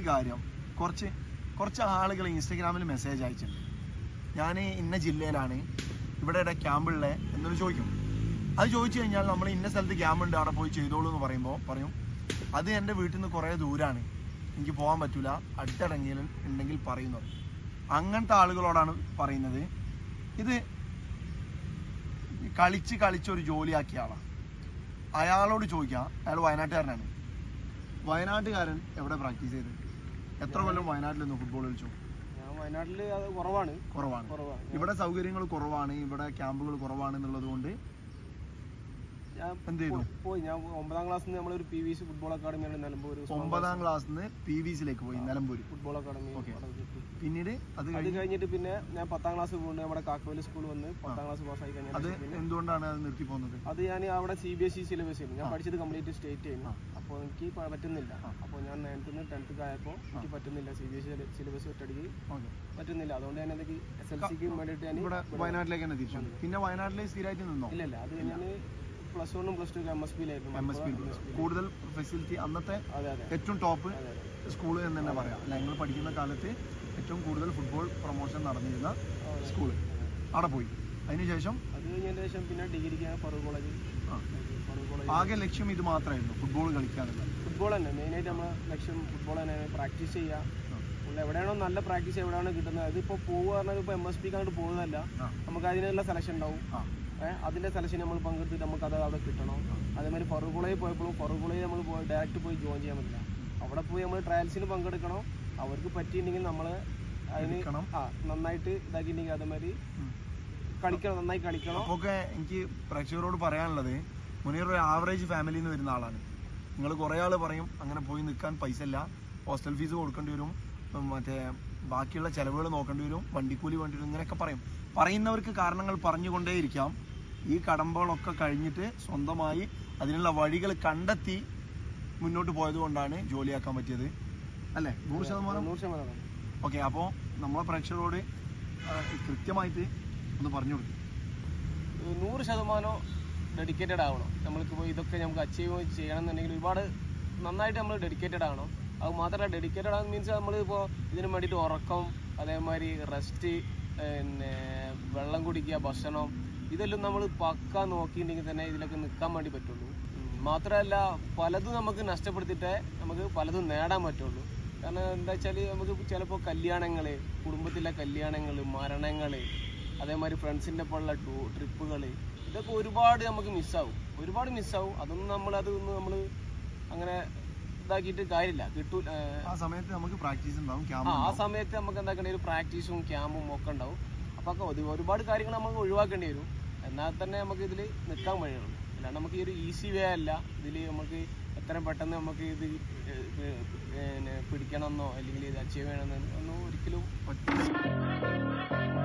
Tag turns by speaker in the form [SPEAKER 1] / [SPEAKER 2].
[SPEAKER 1] ഒരു കാര്യം. കുറച്ച് കുറച്ച് ആളുകൾ ഇൻസ്റ്റഗ്രാമിൽ മെസ്സേജ് അയച്ചിട്ടുണ്ട്. ഞാൻ ഇന്ന ജില്ലയിലാണ്. ഇവിടെ ക്യാമ്പുള്ള എന്നൊരു ചോദിക്കും. അത് ചോദിച്ചു കഴിഞ്ഞാൽ നമ്മൾ ഇന്ന സ്ഥലത്ത് ക്യാമ്പ് ഉണ്ട് അവിടെ പോയി ചെയ്തോളൂ എന്ന് പറയുമ്പോൾ പറയും അത് എന്റെ വീട്ടിൽ നിന്ന് കുറേ ദൂരാണ്. എനിക്ക് പോകാൻ പറ്റില്ല അടുത്തിടങ്ങിയാലും ഉണ്ടെങ്കിൽ പറയുന്നു അങ്ങനത്തെ ആളുകളോടാണ് പറയുന്നത്. ഇത് കളിച്ച് കളിച്ച് ഒരു ജോലിയാക്കിയ ആളാണ് അയാളോട് ചോദിക്കുക അയാൾ വയനാട്ടുകാരനാണ്. വയനാട്ടുകാരൻ എവിടെ പ്രാക്ടീസ് ചെയ്ത്? എത്ര കൊല്ലം വയനാട്ടിൽ നിന്ന് ഫുട്ബോൾ കളിച്ചു?
[SPEAKER 2] ഞാൻ വയനാട്ടിൽ അത് കുറവാണ്.
[SPEAKER 1] കുറവാണ്.
[SPEAKER 2] കുറവാണ്.
[SPEAKER 1] ഇവിടെ സൗകര്യങ്ങൾ കുറവാണ് ഇവിടെ ക്യാമ്പുകൾ കുറവാണ് എന്നുള്ളത് കൊണ്ട്
[SPEAKER 2] ഞാൻ
[SPEAKER 1] എന്ത് ചെയ്തു
[SPEAKER 2] പോയി ഞാൻ ഒമ്പതാം ക്ലാസ്സിൽ നമ്മൾ ഒരു പി വി സി ഫുട്ബോൾ അക്കാഡമിയാണ് നിലമ്പൂർ
[SPEAKER 1] ഒമ്പതാം ക്ലാസ്സിൽ നിന്ന് പി വി സിയിലേക്ക് പോയി നിലമ്പൂർ
[SPEAKER 2] ഫുട്ബോൾ അക്കാഡമി
[SPEAKER 1] പിന്നീട് അത്
[SPEAKER 2] അത് കഴിഞ്ഞിട്ട് പിന്നെ ഞാൻ പത്താം ക്ലാസ് പോകുന്നത് നമ്മുടെ കാക്കോലി സ്കൂൾ വന്ന് പത്താം ക്ലാസ് പാസ്സായി കഴിഞ്ഞാൽ
[SPEAKER 1] അത് എന്തുകൊണ്ടാണ് അത് നിർത്തി പോകുന്നത്?
[SPEAKER 2] അത് ഞാൻ അവിടെ C B S E syllabus ആയിരുന്നു ഞാൻ. പഠിച്ചത് കംപ്ലീറ്റ് സ്റ്റേറ്റ് ആയിരുന്നു. അപ്പോൾ എനിക്ക് പറ്റുന്നില്ല. അപ്പോൾ ഞാൻ നയൻത്ത് നിന്ന് ടെൻത്ത് ആയപ്പോൾ എനിക്ക് പറ്റുന്നില്ല. C B S E syllabus ഒറ്റടിക്ക് പറ്റുന്നില്ല. അതുകൊണ്ട് ഞാൻ എസ് എൽ സിക്ക് വേണ്ടിയിട്ട് ഞാൻ
[SPEAKER 1] ഇവിടെ വയനാട്ടിലേക്ക് തന്നെ തിരിച്ചു പിന്നെ വയനാട്ടിലേക്ക് സ്ഥിരമായിട്ട് നിന്നോ?
[SPEAKER 2] ഇല്ല അത് ഞാൻ പ്ലസ് വണ്ണും പ്ലസ് ടു എം എസ് പിയിലായിരുന്നു
[SPEAKER 1] എം എസ് പി കൂടുതൽ ഫെസിലിറ്റി അന്നത്തെ ഏറ്റവും ടോപ്പ് സ്കൂൾ എന്ന് തന്നെ പറയാം. ഞങ്ങൾ പഠിക്കുന്ന കാലത്ത് ഏറ്റവും കൂടുതൽ ഫുട്ബോൾ പ്രൊമോഷൻ നടന്നിരുന്ന സ്കൂൾ അവിടെ പോയി. അതിനുശേഷം
[SPEAKER 2] അത് കഴിഞ്ഞതിന് ശേഷം പിന്നെ ഡിഗ്രിക്ക് ഫറൂഖ് കോളേജ്
[SPEAKER 1] ആ,
[SPEAKER 2] ഫറൂഖ് കോളേജ്
[SPEAKER 1] ആകെ ലക്ഷ്യം ഇത് മാത്രമായിരുന്നു ഫുട്ബോൾ കളിക്കാനുള്ള
[SPEAKER 2] ഫുട്ബോൾ തന്നെ. മെയിനായിട്ട് നമ്മൾ ലക്ഷ്യം ഫുട്ബോൾ തന്നെ. പ്രാക്ടീസ് ചെയ്യുക. എവിടെയാണോ നല്ല പ്രാക്ടീസ് എവിടെയാണോ കിട്ടുന്നത്. അതിപ്പോൾ പോകുക പറഞ്ഞാൽ ഇപ്പോൾ എം എസ് പിക്ക് അങ്ങോട്ട് പോകുന്നതല്ല നമുക്ക് അതിനുള്ള സെലക്ഷൻ ഉണ്ടാവും. അതിന്റെ സെലക്ഷൻ നമ്മൾ പങ്കെടുത്തിട്ട് നമുക്ക് അത് അവിടെ കിട്ടണം. അതേമാതിരി ഫറൂഖ് കോളേജിൽ പോയപ്പോഴും ഫറൂഖ് നമ്മൾ പോയി ഡയറക്റ്റ് പോയി ജോയിൻ ചെയ്യാൻ പറ്റില്ല. അവിടെ പോയി നമ്മൾ ട്രയൽസിന് പങ്കെടുക്കണം. അവർക്ക് പറ്റിയിട്ടുണ്ടെങ്കിൽ നമ്മൾ അതിന് ആ നന്നായിട്ട് ഇതാക്കിയിട്ടുണ്ടെങ്കിൽ അതേമാതിരി. കളിക്കണം നന്നായി കളിക്കണം.
[SPEAKER 1] ഓക്കെ ഒക്കെ എനിക്ക് പ്രേക്ഷകരോട് പറയാനുള്ളത് മുനീർ ഒരു ആവറേജ് ഫാമിലിയിൽ നിന്ന് വരുന്ന ആളാണ്. നിങ്ങൾ കുറേ ആൾ പറയും അങ്ങനെ പോയി നിൽക്കാൻ പൈസ ഇല്ല. ഹോസ്റ്റൽ ഫീസ് കൊടുക്കേണ്ടി വരും. മറ്റേ ബാക്കിയുള്ള ചിലവുകൾ നോക്കേണ്ടി വരും. വണ്ടിക്കൂലി വേണ്ടി വരും ഇങ്ങനെയൊക്കെ പറയും. പറയുന്നവർക്ക് കാരണങ്ങൾ പറഞ്ഞുകൊണ്ടേയിരിക്കാം. ഈ കടമ്പകളൊക്കെ കഴിഞ്ഞിട്ട് സ്വന്തമായി അതിനുള്ള വഴികൾ കണ്ടെത്തി മുന്നോട്ട് പോയത് കൊണ്ടാണ് ജോലിയാക്കാൻ പറ്റിയത്. അല്ലേ? നൂറ് ശതമാനം?
[SPEAKER 2] നൂറ് ശതമാനം.
[SPEAKER 1] ഓക്കെ അപ്പോൾ നമ്മളെ പ്രേക്ഷകരോട് കൃത്യമായിട്ട് ഒന്ന് പറഞ്ഞു കൊടുക്കും.
[SPEAKER 2] നൂറ് ശതമാനം ഡെഡിക്കേറ്റഡ് ആവണം. നമ്മൾക്കിപ്പോൾ ഇതൊക്കെ നമുക്ക് അച്ചീവ് ചെയ്യണം എന്നുണ്ടെങ്കിൽ ഒരുപാട് നന്നായിട്ട് നമ്മൾ ഡെഡിക്കേറ്റഡ് ആവണം. അത് മാത്രമല്ല ഡെഡിക്കേറ്റഡ് ആകുന്ന മീൻസ് നമ്മളിപ്പോൾ ഇതിന് വേണ്ടിയിട്ട് ഉറക്കം അതേമാതിരി റെസ്റ്റ് പിന്നെ വെള്ളം കുടിക്കുക ഭക്ഷണം ഇതെല്ലാം നമ്മൾ പക്ക നോക്കിയിട്ടുണ്ടെങ്കിൽ തന്നെ ഇതിലൊക്കെ നിൽക്കാൻ വേണ്ടി പറ്റുള്ളൂ. മാത്രമല്ല പലതും നമുക്ക് നഷ്ടപ്പെടുത്തിയിട്ടേ നമുക്ക് പലതും നേടാൻ പറ്റുള്ളൂ. കാരണം എന്താ വെച്ചാൽ നമുക്ക് ചിലപ്പോൾ കല്യാണങ്ങൾ കുടുംബത്തിലെ കല്യാണങ്ങൾ മരണങ്ങൾ അതേമാതിരി ഫ്രണ്ട്സിന്റെ ഒപ്പമുള്ള ടൂ ട്രിപ്പുകൾ ഇതൊക്കെ ഒരുപാട് നമുക്ക് മിസ്സാവും. ഒരുപാട് മിസ്സാവും. അതൊന്നും നമ്മൾ അതൊന്നും നമ്മൾ അങ്ങനെ ഇതാക്കിയിട്ട് കാര്യമില്ല. കിട്ടൂല
[SPEAKER 1] ആ സമയത്ത് നമുക്ക് പ്രാക്ടീസ് ഉണ്ടാവും
[SPEAKER 2] ആ ആ സമയത്ത് നമുക്ക് എന്താക്കേണ്ടി ഒരു പ്രാക്ടീസും ക്യാമ്പും ഒക്കെ ഉണ്ടാവും. അപ്പോൾ ഒരുപാട് കാര്യങ്ങൾ നമുക്ക് ഒഴിവാക്കേണ്ടി വരും. എന്നാൽ തന്നെ നമുക്ക് ഇതിൽ നിൽക്കാൻ വഴിയുള്ളൂ. അല്ലാണ്ട് നമുക്ക് ഈ ഒരു ഈസി വേ അല്ല. ഇതിൽ നമുക്ക് എത്രയും പെട്ടെന്ന് നമുക്ക് ഇത് പിടിക്കണമെന്നോ അല്ലെങ്കിൽ ഇത് അച്ചീവ് ചെയ്യണമെന്നോ ഒന്നും ഒരിക്കലും
[SPEAKER 1] പറ്റില്ല.